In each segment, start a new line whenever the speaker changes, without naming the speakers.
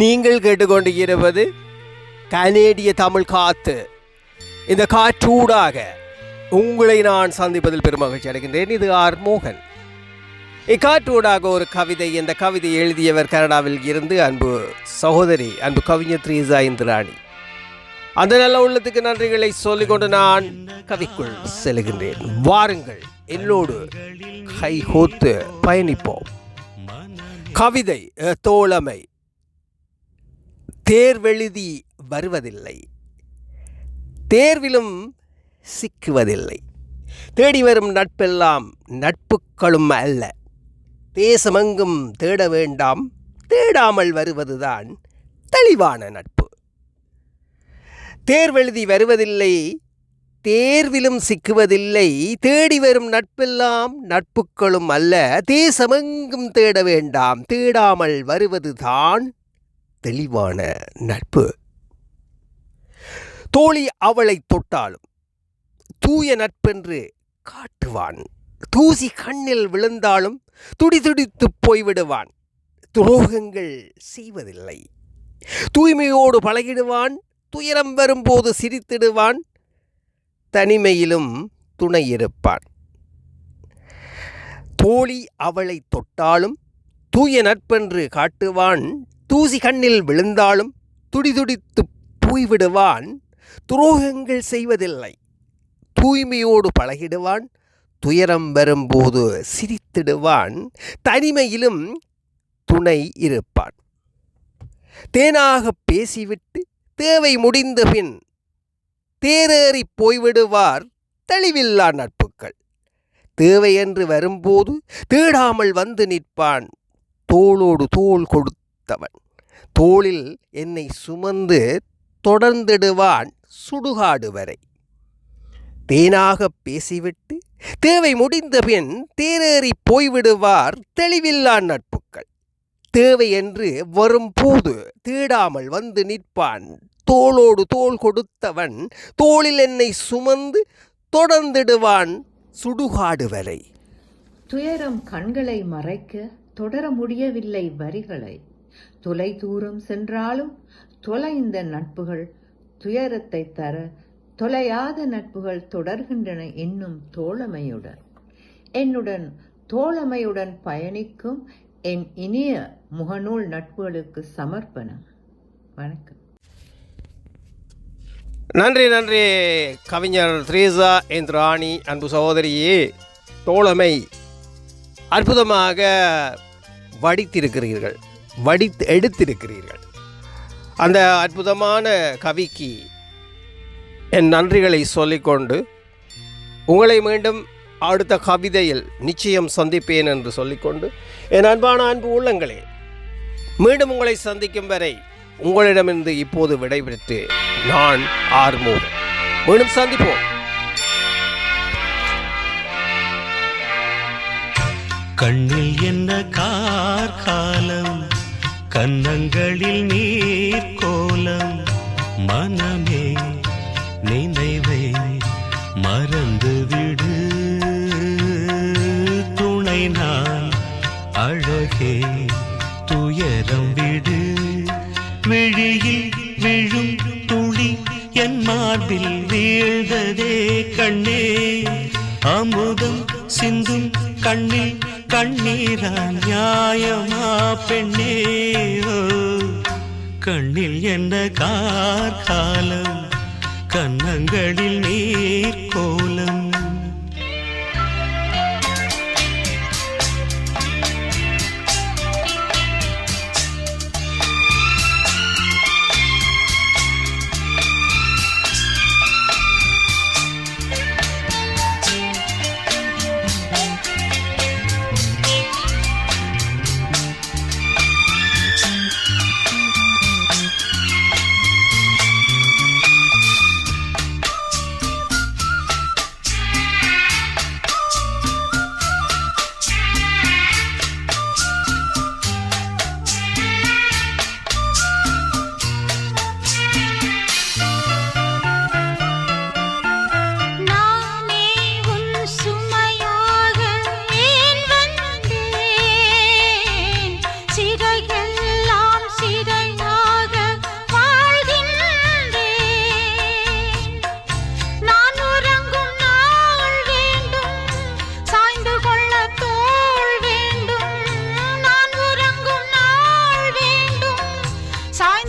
நீங்கள் கேட்டுக்கொண்டு இருப்பது கனேடிய தமிழ் காத்து. இந்த காற்றூடாக உங்களை நான் சந்திப்பதில் பெருமகிழ்ச்சி அடைகின்றேன். இது ஆர் மோகன். இக்காற்றூடாக ஒரு கவிதை இந்த கவிதை எழுதியவர் கனடாவில் இருந்து அன்பு சகோதரி அன்பு கவிஞர் த்ரீசா இந்திராணி. அந்த நல்ல உள்ளத்துக்கு நன்றிகளை சொல்லிக்கொண்டு நான் கவிக்குள் செல்கின்றேன். வாருங்கள் என்னோடு கைகோத்து பயணிப்போம். கவிதை தோழமை தேர்வெழுதி வருவதில்லை. தேர்விலும் சிக்குவதில்லை. தேடி வரும் நட்பெல்லாம் நட்புகளும் அல்ல. தேசமெங்கும் தேட வேண்டாம் தேடாமல் வருவதுதான் தெளிவான நட்பு. தேர்வெழுதி வருவதில்லை தேர்விலும் சிக்குவதில்லை தேடி வரும் நட்பெல்லாம் நட்புகளும் அல்ல. தேசமெங்கும் தேட வேண்டாம் தேடாமல் வருவதுதான் தெளிவான நட்பு. தோழி அவளை தொட்டாலும் தூய நட்பென்று காட்டுவான். தூசி கண்ணில் விழுந்தாலும் துடிதுடித்து போய்விடுவான். துரோகங்கள் செய்வதில்லை. தூய்மையோடு பழகிடுவான். துயரம் வரும்போது சிரித்திடுவான். தனிமையிலும் துணை இருப்பான். தோழி அவளை தொட்டாலும் தூய நட்பென்று காட்டுவான் தூசி கண்ணில் விழுந்தாலும் துடிதுடித்து போய்விடுவான். துரோகங்கள் செய்வதில்லை. தூய்மையோடு பழகிடுவான். துயரம் வரும்போது சிரித்திடுவான். தனிமையிலும் துணை இருப்பான். தேனாக பேசிவிட்டு தேவை முடிந்த பின் தேரேறி போய்விடுவார் தெளிவில்லா நட்புகள். தேவை என்று வரும்போது தேடாமல் வந்து நிற்பான். தோளோடு தோள் கொடுத்தவன் தோளில் என்னை சுமந்து தொடர்ந்திடுவான் சுடுகாடு வரை. தேனாக பேசிவிட்டு தேவை முடிந்த பின் தேரேறி போய்விடுவார் தெளிவில்லா நட்புக்கள். தேவை என்று வரும்போது தேடாமல் வந்து நிற்பான் தோளோடு தோள் கொடுத்தவன் தோளில் என்னை சுமந்து தொடர்ந்திடுவான் சுடுகாடு வரை.
துயரம் கண்களை மறைக்க தொடர முடியவில்லை வரிகளை. தொலை தூரம் சென்றாலும் தொலைந்த நட்புகள் துயரத்தை தர தொலையாத நட்புகள் தொடர்கின்றன என்னும் தோழமையுடன். என்னுடன் தோழமையுடன் பயணிக்கும் என் இனிய முகநூல் நட்புகளுக்கு சமர்ப்பணம். வணக்கம்.
நன்றி நன்றி கவிஞர் த்ரீசா இந்திராணி அன்பு சகோதரியே. தோழமை அற்புதமாக வடித்திருக்கிறீர்கள். வடித்து எடுத்திருக்கிறீர்கள். அந்த அற்புதமான கவிக்கு என் நன்றிகளை சொல்லிக்கொண்டு உங்களை மீண்டும் அடுத்த கவிதையில் நிச்சயம் சந்திப்பேன் என்று சொல்லிக்கொண்டு என் அன்பான அன்பு உள்ளங்களே மீண்டும் உங்களை சந்திக்கும் வரை உங்களிடமிருந்து இப்போது விடைபெற்று நான் ஆர்மோ மீண்டும் சந்திப்போம்.
கண்ணில் என்ன கார்காலம்? கன்னங்களில் நீர் கோலம் மனமே நினைவை மறந்து விடு. துணை நான் அழகே துயரம் விடு. விழியில் விழும் துளி என் மார்பில் வீழ்ததே கண்ணே. அமுதம் சிந்தும் கண்ணில் கண்ணீரா நியாயமா பெண்ணே? கண்ணில் என்ன கார்காலம்? கன்னங்களில்
நீ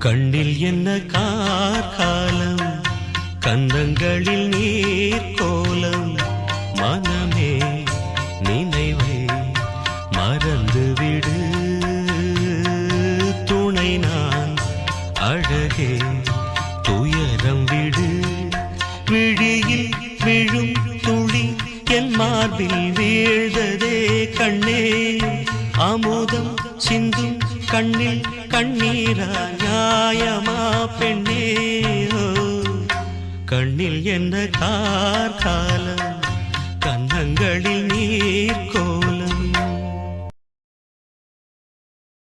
கண்ணில் என்ன கார்காலம்? கந்தங்களில் நீர் கோலம். மனமே நினைவை மறந்துவிடு துணை நான் அழகே துயரம் விடு. விழியில் விழும் துளி என் மார்பில் வீழ்ந்ததே கண்ணே. அமுதம் சிந்தும் கண்ணில் கண்ணீரா? நியாயமா பெண்ணே? கண்ணில் என்ன கார்காலம்? கன்னங்களில் நீர் கோலம்?